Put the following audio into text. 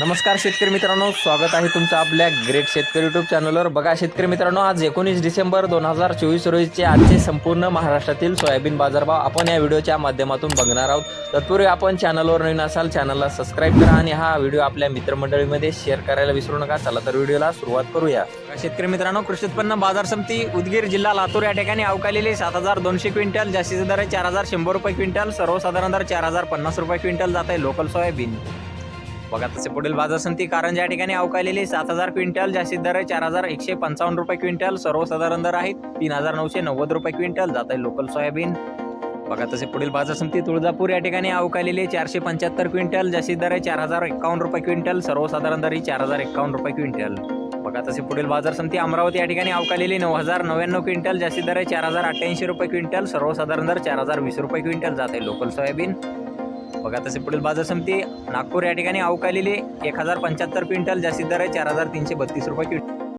नमस्कार शेतकरी मित्रांनो स्वागत आहे तुमचं आपल्या ग्रेट शेतकरी युट्यूब चॅनलवर बघा शेतकरी मित्रांनो आज एकोणीस डिसेंबर दोन हजार चोवीस रोजीचे आजचे संपूर्ण महाराष्ट्रातील सोयाबीन बाजारभाव आपण या व्हिडिओच्या माध्यमातून बघणार आहोत. तत्पूर्वी आपण चॅनलवर नवीन असाल चॅनलला सबस्क्राईब करा आणि हा व्हिडिओ आपल्या मित्रमंडळीमध्ये शेअर करायला विसरू नका. चला तर व्हिडिओला सुरुवात करूया. शेतकरी मित्रांनो कृषी उत्पन्न बाजार समिती उदगीर जिल्हा लातूर या ठिकाणी अवकालेली सात हजार दोनशे क्विंटल जास्तीचा दर आहे चार हजार शंभर रुपये क्विंटल सर्वसाधारण दर चार हजार पन्नास रुपये क्विंटल जात आहे लोकल सोयाबीन. बघा तसे पुढील बाजार समिती कारंज या ठिकाणी अवकालेली सात हजार क्विंटल जास्तीत दर आहे चार हजार एकशे पंचावन्न रुपये क्विंटल सर्वसाधारण दर आहेत तीन हजार नऊशे नव्वद रुपये क्विंटल जात आहे लोकल सोयाबीन. बघा तसे पुढील बाजार समिती तुळजापूर या ठिकाणी अवकालेली चारशे पंच्याहत्तर क्विंटल जास्तीत दर आहे चार हजार एकावन्न रुपये क्विंटल सर्वसाधारण दर ही चार हजार एकावन्न रुपये क्विंटल. बघा तसे पुढील बाजार समिती अमरावती या ठिकाणी अवकालेली नऊ हजार नव्याण्णव क्विंटल जास्तीत दर आहे चार हजार अठ्ठ्याऐंशी रुपये क्विंटल सर्वसाधारण दर चार हजार वीस रुपये क्विंटल जात आहे लोकल सोयाबीन. बघा तसे पुढील बाजार समिती नागपूर या ठिकाणी अवकालेली एक हजार पंच्याहत्तर क्विंटल जास्तीत दर आहे चार हजार तीनशे बत्तीस रुपये क्विंटल.